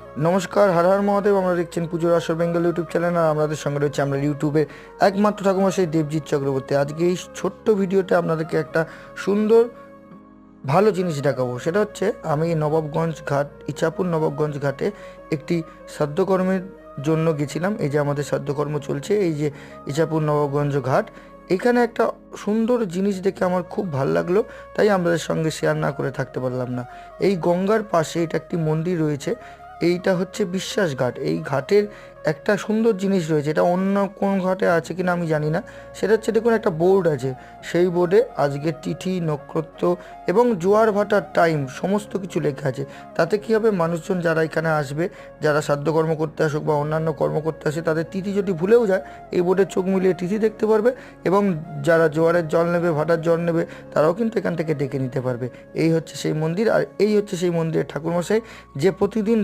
নমস্কার, হর হর মহাদেব আমরা দেখছেন পুজোর আসর বেঙ্গল ইউটিউব চ্যানেল, আর আমাদের সঙ্গে রয়েছে আমরা ইউটিউবে একমাত্র ঠাকুমা সেই দেবজিৎ চক্রবর্তী। আজকে এই ছোট্ট ভিডিওতে আপনাদেরকে একটা সুন্দর, ভালো জিনিস দেখাবো। সেটা হচ্ছে, আমি নবাবগঞ্জ ঘাট ইচাপুর নবাবগঞ্জ ঘাটে একটি সাধ্যকর্মের জন্য গেছিলাম। এই যে আমাদের সাধ্যকর্ম চলছে, এই যে ইচাপুর নবাবগঞ্জ ঘাট, এখানে একটা সুন্দর জিনিস দেখে আমার খুব ভালো লাগল, তাই আমাদের সঙ্গে শেয়ার না করে থাকতে পারলাম না। এই গঙ্গার পাশে এটা একটি মন্দির রয়েছে এইটা হচ্ছে বিশ্বাস ঘাট। এই ঘাটের একটা সুন্দর জিনিস রয়েছে, এটা অন্য কোন ঘাটে আছে কিনা আমি জানি না। সেটা হচ্ছে দেখুন একটা বোর্ড আছে, সেই বোর্ডে আজকের তিথি, নক্ষত্র এবং জোয়ার ভাটার টাইম সমস্ত কিছু লেখা আছে। তাতে কী হবে? মানুষজন যারা এখানে আসবে, যারা সাধ্যকর্ম করতে আসুক বা অন্যান্য কর্ম করতে আসে, তাদের তিথি যদি ভুলেও যায়, এই বোর্ডে চোখ মিলিয়ে তিথি দেখতে পারবে এবং যারা জোয়ারের জল নেবে, ভাটার জল নেবে, তারাও কিন্তু এখান থেকে ডেকে নিতে পারবে। এই হচ্ছে সেই মন্দির আর এই হচ্ছে সেই মন্দিরের ঠাকুরমশাই যে প্রতিদিন